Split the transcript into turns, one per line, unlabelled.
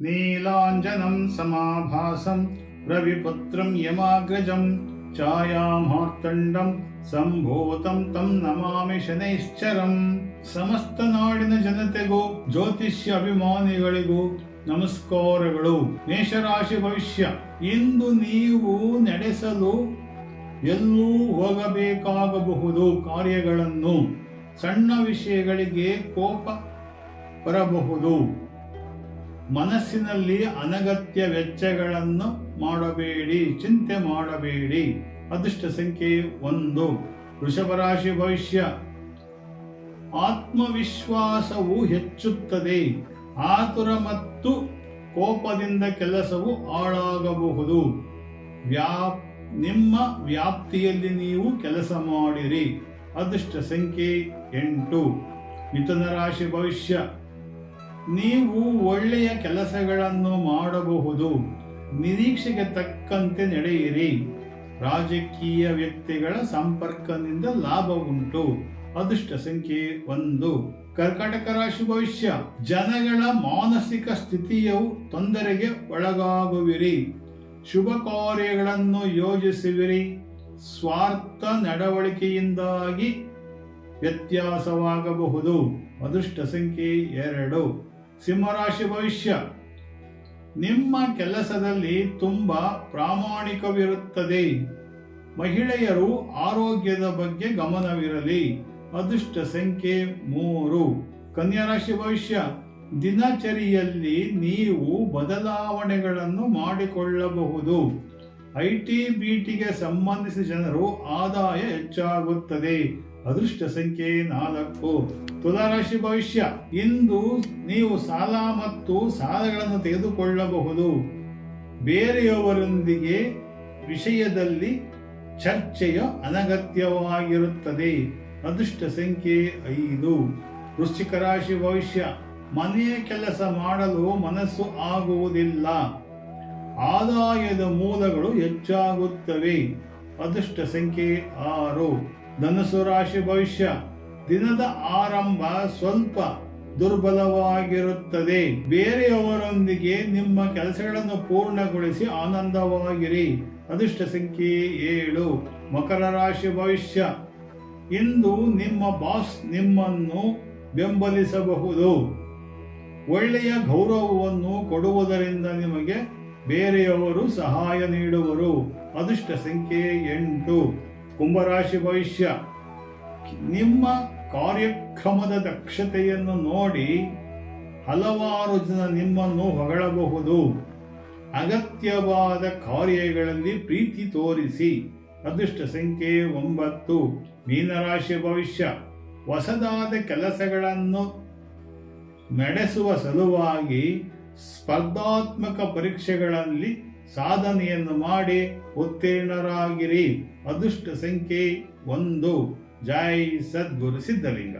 ನೀಲಾಂಜನಂ ಸಮಾಭಾಸಂ, ರವಿಪುತ್ರಂ ಯಮಾಗ್ರಜಂ, ಛಾಯಾಮಾರ್ತಂಡಂ ಸಂಭೂತಂ ತಂ ನಮಾಮಿ ಶನೈಶ್ಚರಂ. ಸಮಸ್ತ ನಾಡಿನ ಜನತೆಗೂ, ಜ್ಯೋತಿಷ್ಯ ಅಭಿಮಾನಿಗಳಿಗೂ ನಮಸ್ಕಾರಗಳು. ಮೇಷರಾಶಿ ಭವಿಷ್ಯ, ಇಂದು ನೀವು ನಡೆಸಲು ಎಲ್ಲೂ ಹೋಗಬೇಕಾಗಬಹುದು ಕಾರ್ಯಗಳನ್ನು. ಸಣ್ಣ ವಿಷಯಗಳಿಗೆ ಕೋಪ ಬರಬಹುದು. ಮನಸ್ಸಿನಲ್ಲಿ ಅನಗತ್ಯ ವೆಚ್ಚಗಳನ್ನು ಮಾಡಬೇಡಿ, ಚಿಂತೆ ಮಾಡಬೇಡಿ. ಅದೃಷ್ಟ ಸಂಖ್ಯೆ ಒಂದು. ವೃಷಭ ರಾಶಿ ಭವಿಷ್ಯ. ಆತ್ಮವಿಶ್ವಾಸವು ಹೆಚ್ಚುತ್ತದೆ. ಆತುರ ಮತ್ತು ಕೋಪದಿಂದ ಕೆಲಸವು ಹಾಳಾಗಬಹುದು. ವ್ಯಾಪ್, ನಿಮ್ಮ ವ್ಯಾಪ್ತಿಯಲ್ಲಿ ನೀವು ಕೆಲಸ ಮಾಡಿರಿ. ಅದೃಷ್ಟ ಸಂಖ್ಯೆ ಎಂಟು. ಮಿಥುನ ರಾಶಿ ಭವಿಷ್ಯ. ನೀವು ಒಳ್ಳೆಯ ಕೆಲಸಗಳನ್ನು ಮಾಡಬಹುದು. ನಿರೀಕ್ಷೆಗೆ ತಕ್ಕಂತೆ ನಡೆಯಿರಿ. ರಾಜಕೀಯ ವ್ಯಕ್ತಿಗಳ ಸಂಪರ್ಕದಿಂದ ಲಾಭ ಉಂಟು. ಅದೃಷ್ಟ ಸಂಖ್ಯೆ ಒಂದು. ಕರ್ಕಾಟಕ ರಾಶಿ ಭವಿಷ್ಯ. ಜನಗಳ ಮಾನಸಿಕ ಸ್ಥಿತಿಯು ತೊಂದರೆಗೆ ಒಳಗಾಗುವಿರಿ. ಶುಭ ಕಾರ್ಯಗಳನ್ನು ಯೋಜಿಸುವಿರಿ. ಸ್ವಾರ್ಥ ನಡವಳಿಕೆಯಿಂದಾಗಿ ವ್ಯತ್ಯಾಸವಾಗಬಹುದು. ಅದೃಷ್ಟ ಸಂಖ್ಯೆ ಎರಡು. ಸಿಂಹರಾಶಿ ಭವಿಷ್ಯ. ನಿಮ್ಮ ಕೆಲಸದಲ್ಲಿ ತುಂಬ ಪ್ರಾಮಾಣಿಕವಿರುತ್ತದೆ. ಮಹಿಳೆಯರು ಆರೋಗ್ಯದ ಬಗ್ಗೆ ಗಮನವಿರಲಿ. ಅದೃಷ್ಟ ಸಂಖ್ಯೆ ಮೂರು. ಕನ್ಯಾ ರಾಶಿ ಭವಿಷ್ಯ. ದಿನಚರಿಯಲ್ಲಿ ನೀವು ಬದಲಾವಣೆಗಳನ್ನು ಮಾಡಿಕೊಳ್ಳಬಹುದು. ಐ ಟಿ ಬಿ ಟಿಗೆ ಸಂಬಂಧಿಸಿದ ಜನರು ಆದಾಯ ಹೆಚ್ಚಾಗುತ್ತದೆ. ಅದೃಷ್ಟ ಸಂಖ್ಯೆ ನಾಲ್ಕು. ತುಲಾರಾಶಿ ಭವಿಷ್ಯ. ಇಂದು ನೀವು ಸಾಲ ಮತ್ತು ಸಾಲಗಳನ್ನು ತೆಗೆದುಕೊಳ್ಳಬಹುದು. ಬೇರೆಯವರೊಂದಿಗೆ ವಿಷಯದಲ್ಲಿ ಚರ್ಚೆಯ ಅನಗತ್ಯವಾಗಿರುತ್ತದೆ. ಅದೃಷ್ಟ ಸಂಖ್ಯೆ ಐದು. ವೃಶ್ಚಿಕ ರಾಶಿ ಭವಿಷ್ಯ. ಮನೆಯ ಕೆಲಸ ಮಾಡಲು ಮನಸ್ಸು ಆಗುವುದಿಲ್ಲ. ಆದಾಯದ ಮೂಲಗಳು ಹೆಚ್ಚಾಗುತ್ತವೆ. ಅದೃಷ್ಟ ಸಂಖ್ಯೆ ಆರು. ಧನಸು ರಾಶಿ ಭವಿಷ್ಯ. ದಿನದ ಆರಂಭ ಸ್ವಲ್ಪ ದುರ್ಬಲವಾಗಿರುತ್ತದೆ. ಬೇರೆಯವರೊಂದಿಗೆ ನಿಮ್ಮ ಕೆಲಸಗಳನ್ನು ಪೂರ್ಣಗೊಳಿಸಿ ಆನಂದವಾಗಿರಿ. ಅದೃಷ್ಟ ಸಂಖ್ಯೆ ಏಳು. ಮಕರ ರಾಶಿ ಭವಿಷ್ಯ. ಇಂದು ನಿಮ್ಮ ಬಾಸ್ ನಿಮ್ಮನ್ನು ಬೆಂಬಲಿಸಬಹುದು. ಒಳ್ಳೆಯ ಗೌರವವನ್ನು ಕೊಡುವುದರಿಂದ ನಿಮಗೆ ಬೇರೆಯವರು ಸಹಾಯ ನೀಡುವರು. ಅದೃಷ್ಟ ಸಂಖ್ಯೆ ಎಂಟು. ಕುಂಭರಾಶಿ ಭವಿಷ್ಯ ನಿಮ್ಮ ಕಾರ್ಯಕ್ರಮದ ದಕ್ಷತೆಯನ್ನು ನೋಡಿ ಹಲವಾರು ಜನ ನಿಮ್ಮನ್ನು ಹೊಗಳಬಹುದು. ಅಗತ್ಯವಾದ ಕಾರ್ಯಗಳಲ್ಲಿ ಪ್ರೀತಿ ತೋರಿಸಿ. ಅದೃಷ್ಟ ಸಂಖ್ಯೆ ಒಂಬತ್ತು. ಮೀನರಾಶಿ ಭವಿಷ್ಯ ಹೊಸದಾದ ಕೆಲಸಗಳನ್ನು ನಡೆಸುವ ಸಲುವಾಗಿ ಸ್ಪರ್ಧಾತ್ಮಕ ಪರೀಕ್ಷೆಗಳಲ್ಲಿ ಸಾಧನೆಯನ್ನು ಮಾಡಿ ಉತ್ತೀರ್ಣರಾಗಿರಿ. ಅದೃಷ್ಟ ಸಂಖ್ಯೆ ಒಂದು. ಜೈ ಸದ್ಗುರು ಸಿದ್ಧಲಿಂಗ.